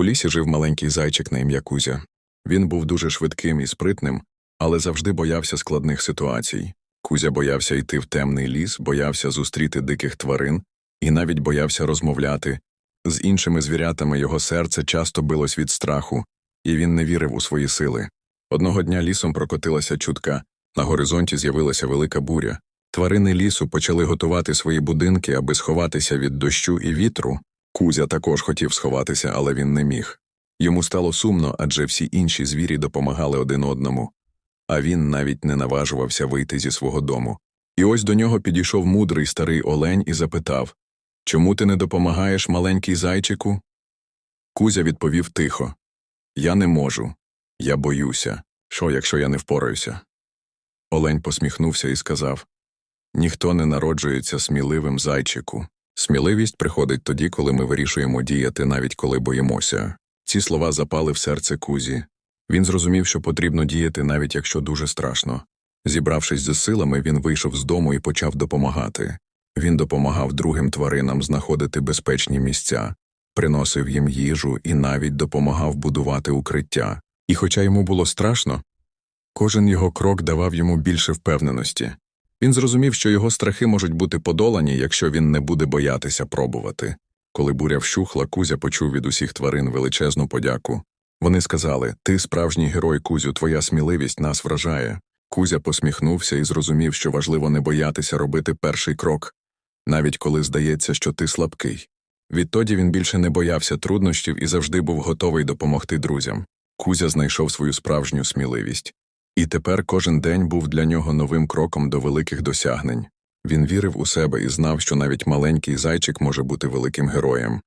У лісі жив маленький зайчик на ім'я Кузя. Він був дуже швидким і спритним, але завжди боявся складних ситуацій. Кузя боявся йти в темний ліс, боявся зустріти диких тварин і навіть боявся розмовляти. З іншими звірятами його серце часто билось від страху, і він не вірив у свої сили. Одного дня лісом прокотилася чутка, на горизонті з'явилася велика буря. Тварини лісу почали готувати свої будинки, аби сховатися від дощу і вітру. Кузя також хотів сховатися, але він не міг. Йому стало сумно, адже всі інші звірі допомагали один одному, а він навіть не наважувався вийти зі свого дому. І ось до нього підійшов мудрий старий олень і запитав Чому ти не допомагаєш маленький зайчику? Кузя відповів тихо Я не можу. Я боюся. Що, якщо я не впораюся? Олень посміхнувся і сказав Ніхто не народжується сміливим зайчику. Сміливість приходить тоді, коли ми вирішуємо діяти, навіть коли боїмося. Ці слова запали в серце Кузі. Він зрозумів, що потрібно діяти, навіть якщо дуже страшно. Зібравшись з силами, він вийшов з дому і почав допомагати. Він допомагав другим тваринам знаходити безпечні місця, приносив їм їжу і навіть допомагав будувати укриття. І хоча йому було страшно, кожен його крок давав йому більше впевненості. Він зрозумів, що його страхи можуть бути подолані, якщо він не буде боятися пробувати. Коли буря вщухла, Кузя почув від усіх тварин величезну подяку. Вони сказали Ти справжній герой, Кузю, твоя сміливість нас вражає. Кузя посміхнувся і зрозумів, що важливо не боятися робити перший крок, навіть коли здається, що ти слабкий. Відтоді він більше не боявся труднощів і завжди був готовий допомогти друзям. Кузя знайшов свою справжню сміливість. І тепер кожен день був для нього новим кроком до великих досягнень. Він вірив у себе і знав, що навіть маленький зайчик може бути великим героєм.